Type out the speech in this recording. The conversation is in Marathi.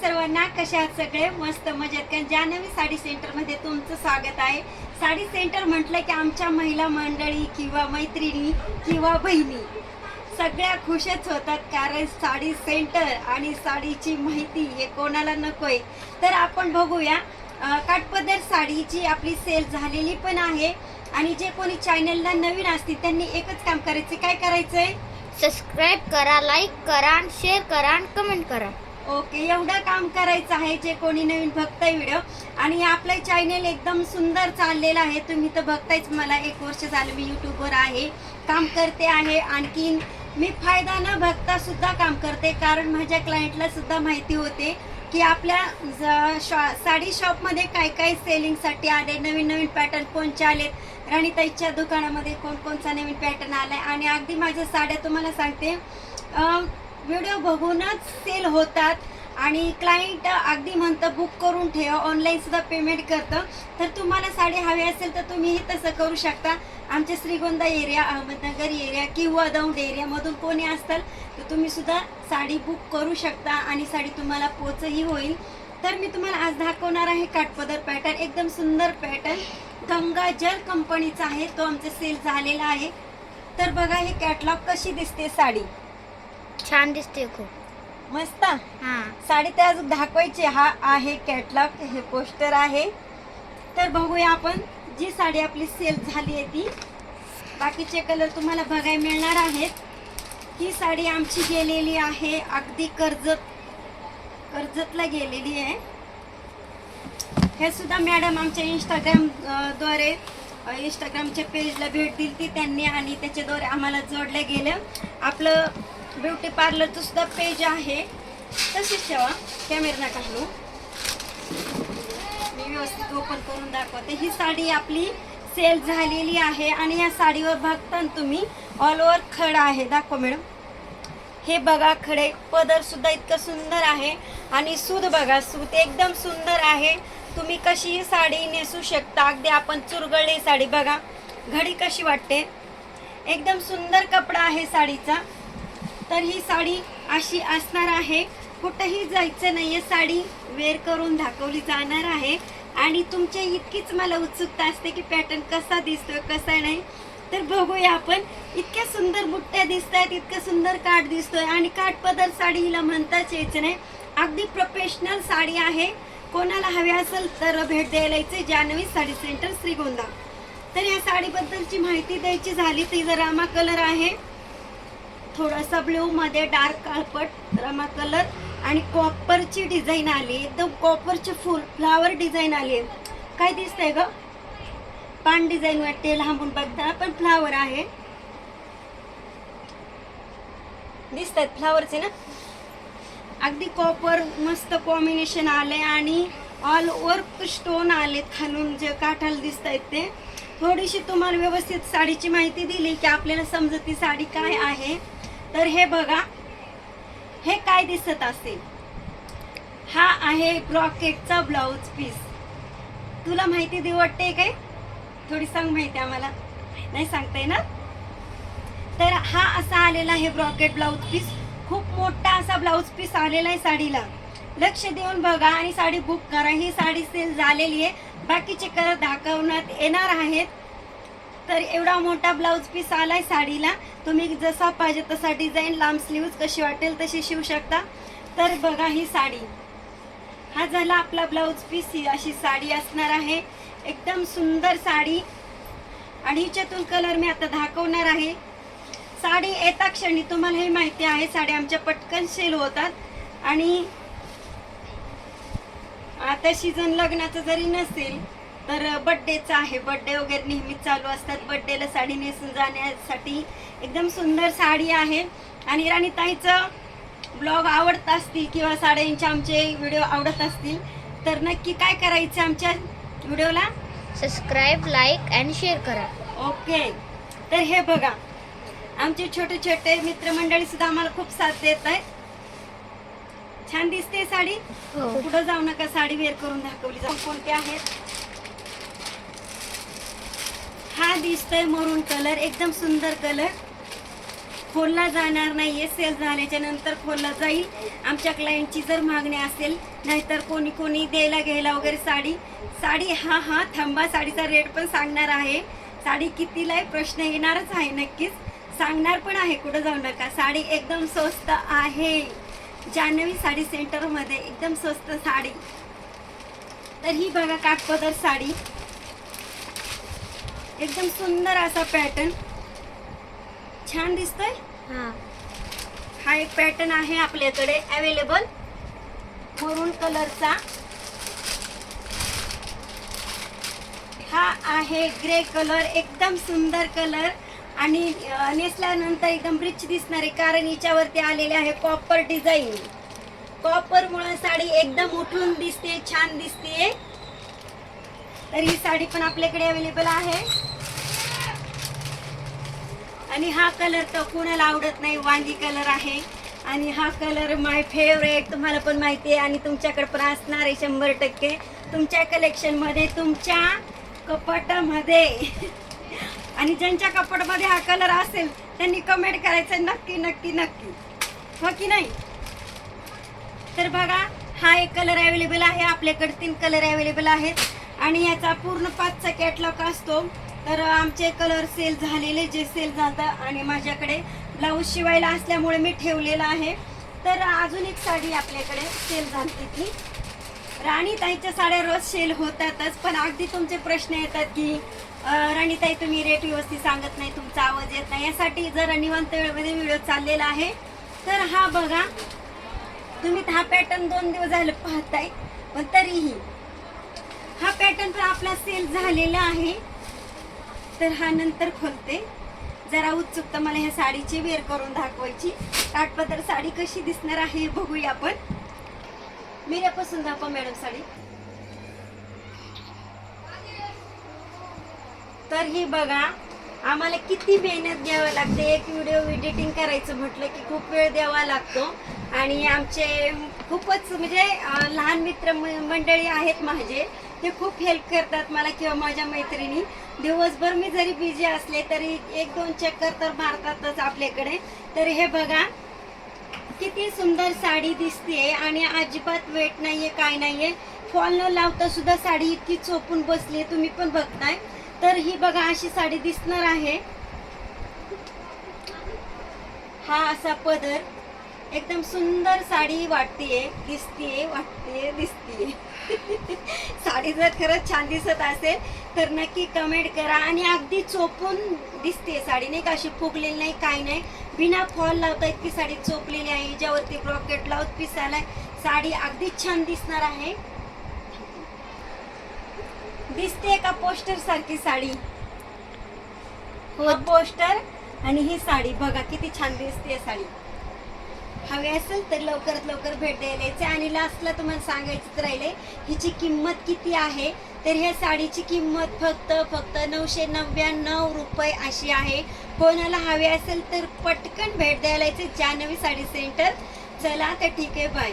सर्वांना कशा आहात सगळे? मस्त मजेत. कारण जान्हवी साडी सेंटरमध्ये तुमचं स्वागत आहे. साडी सेंटर म्हटलं की आमच्या महिला मंडळी किंवा मैत्रिणी किंवा बहिणी सगळ्या खुशच होतात कारण साडी सेंटर आणि साडीची माहिती हे कोणाला नकोय. तर आपण बघूया. काटपदर साडीची आपली सेल झालेली पण आहे. आणि जे कोणी चॅनलला नवीन असतील त्यांनी एकच काम करायचं. काय करायचंय? सबस्क्राईब करा लाईक करा शेअर करा कमेंट करा. ओके एवढं काम करायचं आहे जे कोणी नवीन बघताय व्हिडिओ आणि आपलं चॅनेल एकदम सुंदर चाललेलं आहे. तुम्ही तर बघतायच मला एक वर्ष झालं मी यूट्यूबवर आहे. काम करते आहे. आणखीन मी फायदा न बघता सुद्धा काम करते. कारण माझ्या क्लायंटला सुद्धा माहिती होते की आपल्या ज- शॉ साडी शॉपमध्ये काय काय सेलिंगसाठी आले नवीन नवीन पॅटर्न कोणचे आलेत? राणीताईच्या दुकानामध्ये कोणकोणचा नवीन पॅटर्न आलाय? आणि अगदी माझ्या साड्या तुम्हाला सांगते. व्हिडिओ बघूनच सेल होतात आणि क्लायंट अगदी म्हणतं बुक करून ठेवा ऑनलाईन सुद्धा पेमेंट करतं. तर तुम्हाला साडी हवी असेल तर तुम्हीही तसं करू शकता. आमच्या श्रीगोंदा एरिया अहमदनगर एरिया किंवा दौंड एरियामधून कोणी असताल तर तुम्ही सुद्धा साडी बुक करू शकता आणि साडी तुम्हाला पोचही होईल. तर मी तुम्हाला आज दाखवणार आहे काठपदर पॅटर्न एकदम सुंदर पॅटर्न गंगा जल कंपनीचा आहे तो आमचा सेल झालेला आहे. तर बघा हे कॅटलॉग कशी दिसते साडी. छान दिसते खूप. मस्त. हा. साडी ते अजून दाखवायची हा आहे कॅटलॉग हे पोस्टर आहे. तर बघूया आपण जी साडी आपली सेल झाली आहे ती. बाकीचे कलर तुम्हाला बघायला मिळणार आहेत. ही साडी आमची गेलेली आहे अगदी कर्जत कर्जतला गेलेली आहे. हे सुद्धा मॅडम आमच्या इंस्टाग्राम अ, द्वारे अ, इंस्टाग्रामच्या पेजला भेट दिली ती त्यांनी आणि त्याच्याद्वारे आम्हाला जोडलं गेलं आपलं ब्युटी पार्लरचं सुद्धा पेज आहे. तसेच ठेवा कॅमेरा नका मी व्यवस्थित ओपन करून दाखवते. ही साडी आपली सेल झालेली आहे आणि या साडीवर बघताना तुम्ही ऑल ओव्हर खड आहे. दाखव मॅडम हे बघा खडे पदर सुद्धा इतकं सुंदर आहे आणि सूद बघा सूत एकदम सुंदर आहे. तुम्ही कशी साडी नेसू शकता. अगदी आपण चुरगळली साडी बघा. घडी कशी वाटते? एकदम सुंदर कपडा आहे साडीचा. तर ही साडी अशी असणार आहे. कुठंही जायचं नाही आहे साडी वेअर करून दाखवली जाणार आहे. आणि तुमच्या इतकीच मला उत्सुकता असते की पॅटर्न कसा दिसतोय कसा नाही. तर बघूया आपण. इतक्या सुंदर बुट्ट्या दिसत आहेत इतकं सुंदर काठ दिसतोय. आणि काठ पदर साडी हिला म्हणताच यायचं नाही. अगदी प्रोफेशनल साडी आहे. कोणाला हवी असेल तर भेट द्यायला यायचं. जानवी साडी सेंटर श्रीगोंदा. तर या साडीबद्दलची माहिती द्यायची झाली ती जर रामा कलर आहे. थोडासा ब्ल्यू मध्ये डार्क काळपट रमा कलर आणि कॉपरची डिझाईन आली. एकदम कॉपरचे फुल फ्लावर डिझाईन आली. काय दिसतंय ग? पान डिझाईन वाटते लांबून बघताना पण फ्लावर आहे. दिसत आहेत फ्लावरचे ना? अगदी कॉपर मस्त कॉम्बिनेशन आले आणि ऑल वर्क स्टोन आले खालून जे काठाला दिसत आहेत ते. थोडीशी तुम्हाला व्यवस्थित साडीची माहिती दिली की आपल्याला समजत ती साडी काय आहे. तर हे बघा हे काय दिसत असेल? हा आहे ब्रॉकेटचा ब्लाऊज पीस तुला माहिती दे वाटते काय? थोडी सांग माहिती आम्हाला. नाही सांगता ना तर हा असा आलेला आहे ब्रॉकेट ब्लाऊज पीस खूप मोठा असा ब्लाऊज पीस आलेला आहे साडीला. लक्ष देऊन बघा आणि साडी बुक करा. ही साडी सेल झालेली आहे. बाकीचे कलर दाखवण्यात येणार आहेत. तर एवढा मोठा ब्लाऊज पीस आलाय साडीला. तुम्ही जसा पाहिजे तसा डिझाईन लांब स्लीव्ज कशी वाटेल तशी शिवू शकता. तर बघा ही साडी. हा झाला आपला ब्लाऊज पीस ही अशी साडी असणार आहे. एकदम सुंदर साडी. आणि हिच्यातून कलर मी आता दाखवणार आहे. साडी येता क्षणी तुम्हाला हे माहिती आहे साडी आमच्या पटकन सेल होतात. आणि आता सीझन लग्नाचं जरी नसेल तर बड्डेचं आहे. बड्डे वगैरे नेहमी चालू असतात. बड्डेला साडी नेसून जाण्यासाठी एकदम सुंदर साडी आहे. आणि राणीताईचं ब्लॉग आवडत असतील किंवा साड्यांचे आमचे व्हिडिओ आवडत असतील तर नक्की काय करायचं आमच्या व्हिडिओला सबस्क्राईब लाईक आणि शेअर करा. ओके तर हे बघा. आमचे छोटे छोटे मित्रमंडळी सुद्धा आम्हाला खूप साथ देत आहेत छान दिसते साडी. हो. पुढे जाऊ नका. साडी वेअर करून दाखवली. जाऊ कोणते आहेत? हा दिसतोय मरून कलर एकदम सुंदर कलर खोलला जाणार नाहीये सेल झाल्याच्यानंतर खोलला जाईल. आमच्या क्लायंटची जर मागणी असेल नाहीतर कोणी कोणी द्यायला घ्यायला वगैरे साडी. साडी हा हा थांबा साडीचा रेट पण सांगणार आहे. साडी कितीला आहे? प्रश्न येणारच आहे नक्कीच. सांगणार पण आहे कुठं जाऊ नका. साडी एकदम स्वस्त आहे. जान्हवी साडी सेंटरमध्ये एकदम स्वस्त साडी. तर ही बघा काठपदर साडी. एकदम सुंदर असा पॅटर्न छान दिसतोय? हा. हा एक पॅटर्न आहे आपल्याकडे अवेलेबल मरून कलरचा हा आहे ग्रे कलर एकदम सुंदर कलर आणि नेसल्यानंतर एकदम रिच दिसणार आहे कारण हिच्यावरती आलेले आहे कॉपर डिझाईन कॉपर मुळे साडी एकदम उठून दिसते छान दिसते. तर ही साडी पण आपल्याकडे अवेलेबल आहे. आणि हा कलर तर कोणाला आवडत नाही वांगी कलर आहे. आणि हा कलर माय फेवरेट तुम्हाला पण माहिती आहे. आणि तुमच्याकडे पण असणार आहे शंभर टक्के. तुमच्या कलेक्शनमध्ये तुमच्या कपाटामध्ये. आणि ज्यांच्या कपाटामध्ये हा कलर असेल त्यांनी कमेंट करायचं नक्की नक्की नक्की. हो की नाही? तर बघा हा एक कलर अवेलेबल आहे. आपल्याकडे तीन कलर अवेलेबल आहेत. आणि याचा पूर्ण पाचचा कॅटलॉग असतो. तर आमचे कलर सेल झालेले जे सेल जातात आणि माझ्याकडे ब्लाऊज शिवायला असल्यामुळे मी ठेवलेला आहे. तर अजून एक साडी आपल्याकडे सेल झाली ती. राणीताईच्या साड्या रोज सेल होतातच पण अगदी तुमचे प्रश्न येतात की राणीताई तुम्ही रेट व्यवस्थित सांगत नाही तुमचा आवाज येत नाही. यासाठी जर निवांत वेळेमध्ये व्हिडिओ चाललेला आहे. तर हा बघा तुम्ही हा पॅटर्न दोन दिवस झाले पाहताय पण तरीही हा पॅटर्न पण आपला सेल झालेला आहे. तर हा नंतर खोलते. जरा उत्सुकता मला ह्या साडीची वेअर करून दाखवायची. काठपदर साडी कशी दिसणार आहे बघूया आपण. मीऱ्यापासून दाखवा मॅडम साडी. तर ही बघा आम्हाला किती मेहनत घ्यावं लागते. एक व्हिडिओ एडिटिंग करायचं म्हटलं की खूप वेळ द्यावा लागतो. आणि आमचे खूपच म्हणजे लहान मित्र मंडळी आहेत माझे. ते खूप हेल्प करतात मला किंवा माझ्या मैत्रिणी. दिवसभर मी जरी बिझी असले तरी एक दोन चक्कर तर मारतातच आपल्याकडे. तर हे बघा किती सुंदर साडी दिसते आणि अजिबात वेट नाहीये काय नाहीये. फॉल न लावता सुद्धा साडी इतकी चोपून बसली तुम्ही पण बघताय. तर ही बघा अशी साडी दिसणार आहे. हा असा पदर. एकदम सुंदर साडी वाटतेय दिसतीये वाटतेय दिसतीये. साडी जर खरंच छान दिसत असेल तर नक्की कमेंट करा आणि अगदी चोपून दिसते साडी. नाही का अशी फुगलेली नाही काय नाही. बिना फॉल लावता इतकी साडी चोपलेली आहे ज्यावरती ब्रॉकेट ब्लाऊज पीस आलाय साडी अगदी छान दिसणार आहे. दिसते का पोस्टर सारखी साडी? हो पोस्टर आणि ही साडी. बघा किती छान दिसते साडी. हवी असेल तर लवकरात लवकर भेट द्यायला आणि लास्टला तुम्हाला सांगायचंच राहिले हिची किंमत किती आहे? तर ह्या साडीची किंमत फक्त फक्त नऊशे नव्याण्णव रुपये अशी आहे. कोणाला हवे असेल तर पटकन भेट द्यायला यायचे. जानवी साडी सेंटर. चला तर ठीक आहे बाय